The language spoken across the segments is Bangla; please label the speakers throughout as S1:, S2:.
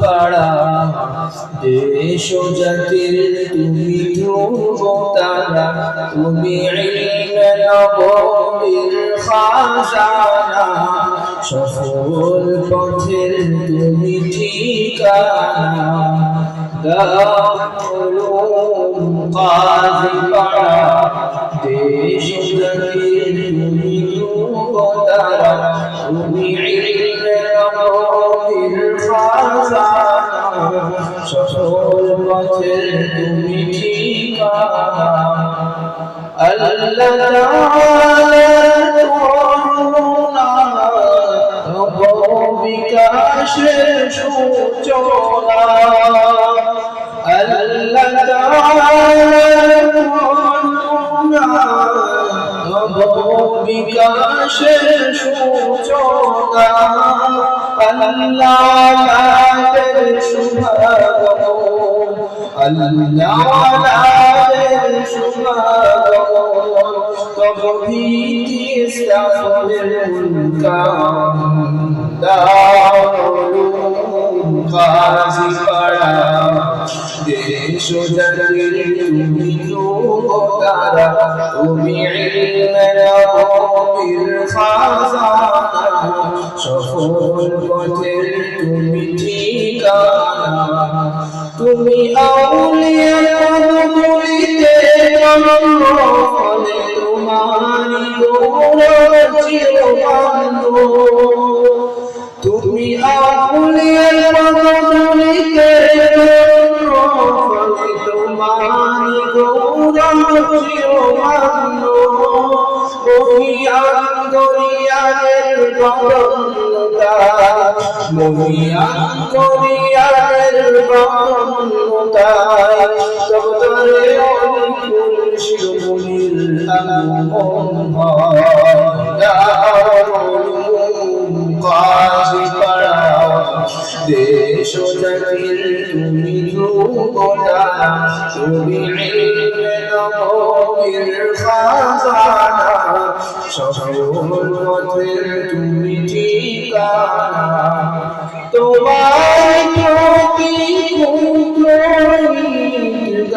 S1: পাড়া। দেশ জাতির তুমি ধ্রুব তারা তুমি সফল পথের তুমি ঠিকানা। দাউলুম কাজী তুমি ঠিকানা আল্লাহ তাআলা করুণা তব বিকাশের সূচনা আল্লাহ তাআলা করুণা তব বিকাশের সূচনা শুভাগমন দেশ তুমি তারা তুমি সফল পথের তুমি তুমি আউলিয়া পদগুলিতে ফলে তোমারি গৌরব চিরকাল। তুমি আউলিয়া পদগুলিতে ফলে তোমারি গৌরব চিরকাল। মহিয়ান দরিয়ার গরমতা মহিয়ান দরিয়ার দেশ তুমি ধ্রুবতা তুমি সফল তুমি ঠিকানা। তোমার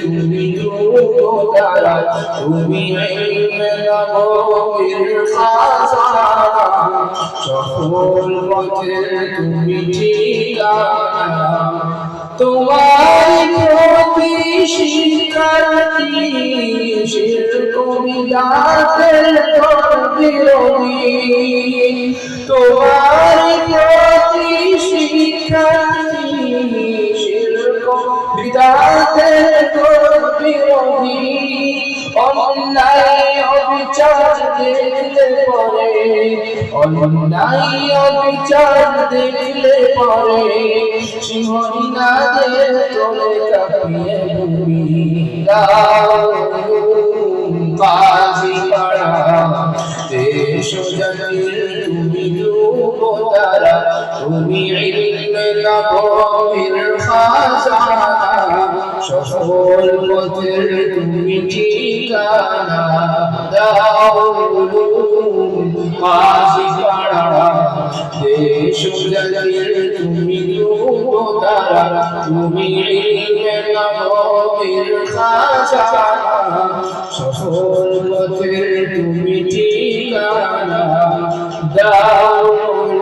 S1: তুমি রূপদারা তুমি সফল পথের তুমি ঠিকানা তোমার প্রতি শিক্ষার্থী শিল্প বিদাতের বিদাতের বিরোধী অন্যায় অবিচার দেখলে পরে, অন্যায় অবিচার দেখলে পরে সিংহনাদের তোলে কাঁপিয়ে ভূমি কাজী পাড়া তুমি পথের তুমি ঠিকানা দাউলুম কাজী পাড়া। দেশ জাতির তুমি রূপতারা তুমি সফল পথের তুমি ঠিকানা দাউলুম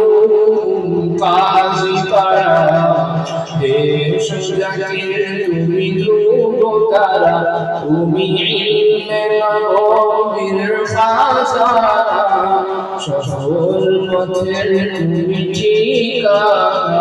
S1: সফল পথের তুমি ঠিকানা।